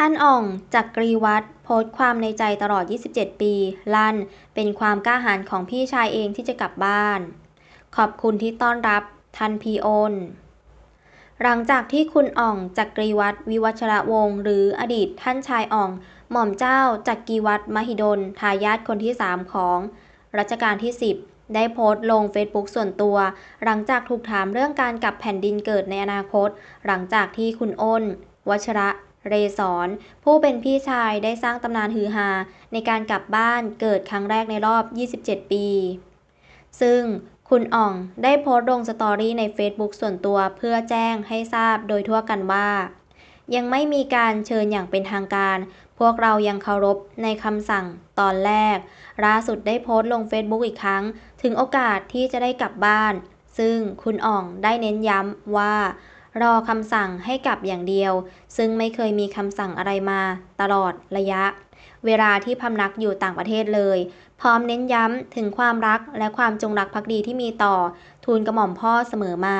ท่านอ่องจักรีวัฒน์โพสต์ความในใจตลอด 27 ปี ลั่น เป็นความกล้าหาญของพี่ชายเองที่จะกลับบ้าน ขอบคุณที่ต้อนรับท่านพีโอนหลังจากที่คุณอ่องจักรีวัฒน์วิวัชระวงศ์หรืออดีตท่านชายอ่อง หม่อมเจ้าจักรีวัฒน์มหิดลทายาทคนที่ 3 ของรัชกาลที่ 10 ได้โพสต์ลงเฟซบุ๊กส่วนตัว หลังจากถูกถามเรื่องการกลับแผ่นดินเกิดในอนาคต หลังจากที่คุณอ้น วัชระ เรศรผู้เป็นพี่ชายได้สร้างตำนานฮือฮาในการกลับบ้านเกิดครั้งแรกในรอบ 27 ปี ซึ่งคุณอ่องได้โพสต์ลงสตอรี่ใน Facebook ส่วนตัวเพื่อแจ้งให้ทราบโดยทั่วกันว่า ยังไม่มีการเชิญอย่างเป็นทางการ พวกเรายังเคารพในคำสั่งตอนแรกล่าสุดได้โพสต์ลง Facebook อีกครั้ง ถึงโอกาสที่จะได้กลับบ้าน ซึ่งคุณอ่องได้เน้นย้ำว่า รอคำสั่งให้กลับอย่างเดียว ซึ่งไม่เคยมีคำสั่งอะไรมา ตลอดระยะ เวลาที่พำนักอยู่ต่างประเทศเลย พร้อมเน้นย้ำถึงความรักและความจงรักภักดีที่มีต่อทูลกระหม่อมพ่อเสมอมา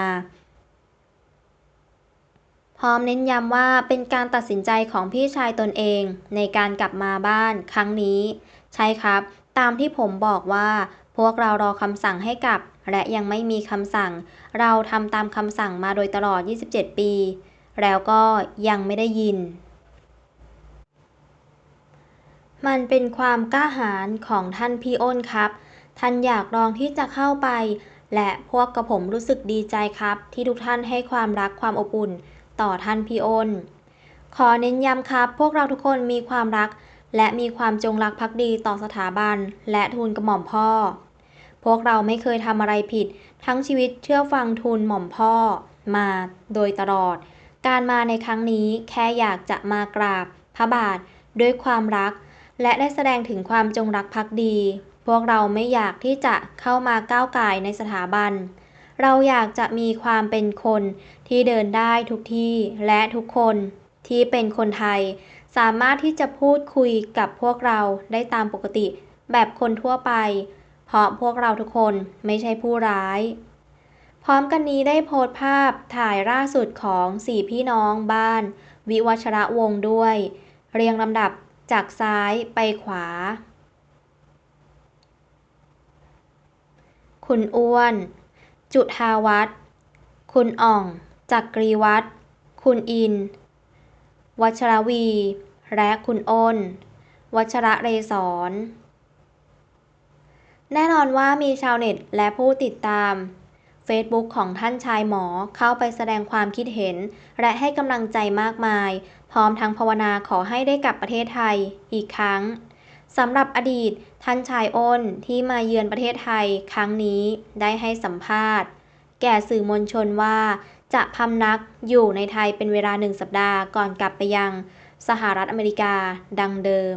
พร้อมเน้นย้ำว่าเป็นการตัดสินใจของพี่ชายตนเอง ในการกลับมาบ้านครั้งนี้ ใช่ครับ ตามที่ผมบอกว่า พวกเรารอคำสั่งให้กลับ และยังไม่มีคำสั่ง เราทำตามคำสั่งมาโดยตลอด 27 ปี แล้วก็ยังไม่ได้ยิน มันเป็นความกล้าหาญของท่านพี่อ้นครับ ท่านอยากลองที่จะเข้าไป และพวกกระผมรู้สึกดีใจครับ ที่ทุกท่านให้ความรักความอบอุ่น ต่อท่านพี่อ้น ขอเน้นย้ำครับ พวกเราทุกคนมีความรักและมีความจงรักภักดีต่อสถาบัน และทูลกระหม่อมพ่อ พวกเราไม่เคยทำอะไรผิด ทั้งชีวิตเชื่อฟังทูลหม่อมพ่อมาโดยตลอด การมาในครั้งนี้แค่อยากจะมากราบ พระบาทด้วยความรัก และได้แสดงถึงความจงรักภักดี พวกเราไม่อยากที่จะเข้ามาก้าวก่ายในสถาบัน เราอยากจะมีความเป็นคนที่เดินได้ทุกที่และทุกคนที่เป็นคนไทย สามารถที่จะพูดคุยกับพวกเราได้ตามปกติแบบคนทั่วไป เพราะพวกเราทุกคนไม่ใช่ผู้ร้าย พร้อมกันนี้ได้โพสต์ภาพถ่ายล่าสุดของสี่พี่น้องบ้าน วิวัชระวงศ์ด้วย เรียงลำดับจากซ้ายไปขวา คุณอ้วน จุธาวัฒคุณอ่อง จักรีวัฒคุณอิน วัชรวี และคุณอ้น วัชระเรศร แน่นอนว่ามีชาวเน็ตและผู้ติดตาม Facebook ของท่านชายหมอเข้าไปแสดงความคิดเห็น และให้กำลังใจมากมาย พร้อมทั้งภาวนาขอให้ได้กลับประเทศไทยอีกครั้งสำหรับอดีตท่านชายอ้นที่มาเยือนประเทศไทยครั้งนี้ได้ให้สัมภาษณ์ แก่สื่อมวลชนว่า จะพำนักอยู่ในไทยเป็นเวลาหนึ่งสัปดาห์ก่อนกลับไปยัง สหรัฐอเมริกาดังเดิม